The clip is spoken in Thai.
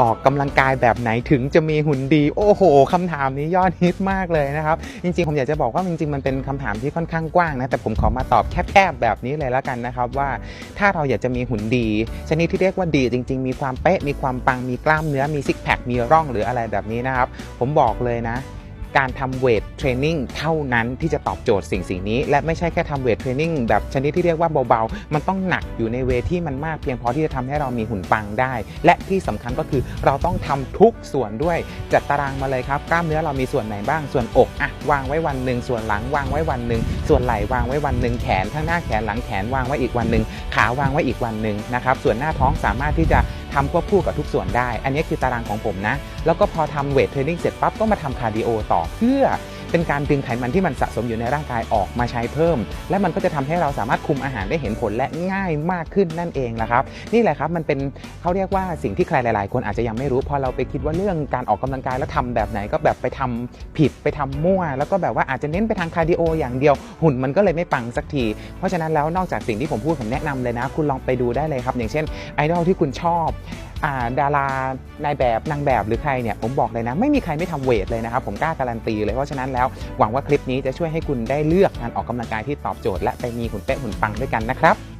ออกกำลังกายแบบไหนถึงจะมีหุ่นดี โอ้โหคำถามนี้ยอดฮิตมากเลยนะครับ จริงๆ ผมอยากจะบอกว่าจริงๆ มันเป็นคำถามที่ค่อนข้างกว้างนะ แต่ผมขอมาตอบแคบๆแบบนี้เลยแล้วกันนะครับว่าถ้าเราอยากจะมีหุ่นดี ชนิดที่เรียกว่าดีจริง ๆ มีความเป๊ะ มีความปัง มีกล้ามเนื้อ มีซิกแพค มีร่องหรืออะไรแบบนี้นะครับ ผมบอกเลยนะ การทำเวทเทรนนิ่งเท่านั้นที่จะตอบโจทย์สิ่งสิ่งนี้ และไม่ใช่แค่ทำเวทเทรนนิ่งแบบชนิดที่เรียกว่าเบาๆ มันต้องหนักอยู่ในเวทที่มันมากเพียงพอที่จะทำให้เรามีหุ่นปังได้ และที่สำคัญก็คือเราต้องทำทุกส่วนด้วย จัดตารางมาเลยครับ กล้ามเนื้อเรามีส่วนไหนบ้าง ส่วนอกอะวางไว้วันหนึ่ง ส่วนหลังวางไว้วันหนึ่ง ส่วนไหล่วางไว้วันหนึ่ง แขนข้างหน้าแขนหลังแขนวางไว้อีกวันหนึ่ง ขาวางไว้อีกวันหนึ่งนะครับ ส่วนหน้าท้องสามารถที่จะ ทำควบคู่กับทุกส่วนได้ อันนี้คือตารางของผมนะ แล้วก็พอทำเวทเทรนนิ่งเสร็จปั๊บก็มาทำคาร์ดิโอต่อเพื่อ เป็นการดึงไขมันที่มันสะสมอยู่ในร่างกายออกมาใช้เพิ่ม และมันก็จะทำให้เราสามารถคุมอาหารได้เห็นผลและง่ายมากขึ้นนั่นเองละครับ นี่แหละครับมันเป็นเขาเรียกว่าสิ่งที่ใครหลาย ๆ คนอาจจะยังไม่รู้พอเราไปคิดว่าเรื่องการออกกำลังกายแล้วทำแบบไหนก็แบบไปทำผิดไปทำมั่ว แล้วก็แบบว่าอาจจะเน้นไปทางคาร์ดิโออย่างเดียว หุ่นมันก็เลยไม่ปังสักที เพราะฉะนั้นแล้วนอกจากสิ่งที่ผมพูดผมแนะนำเลยนะ คุณลองไปดูได้เลยครับ อย่างเช่นไอดอลที่คุณชอบอดารานายแบบนางแบบหรือใครเนี่ยผมบอกเลยนะ ไม่มีใครไม่ทำเวทเลยนะครับผมกล้าการันตีเลยเพราะฉะนั้นแล้วหวังว่าคลิปนี้จะช่วยให้คุณได้เลือกการออกกำลังกายที่ตอบโจทย์และไปมีหุ่นเป๊ะหุ่นปังด้วยกันนะครับ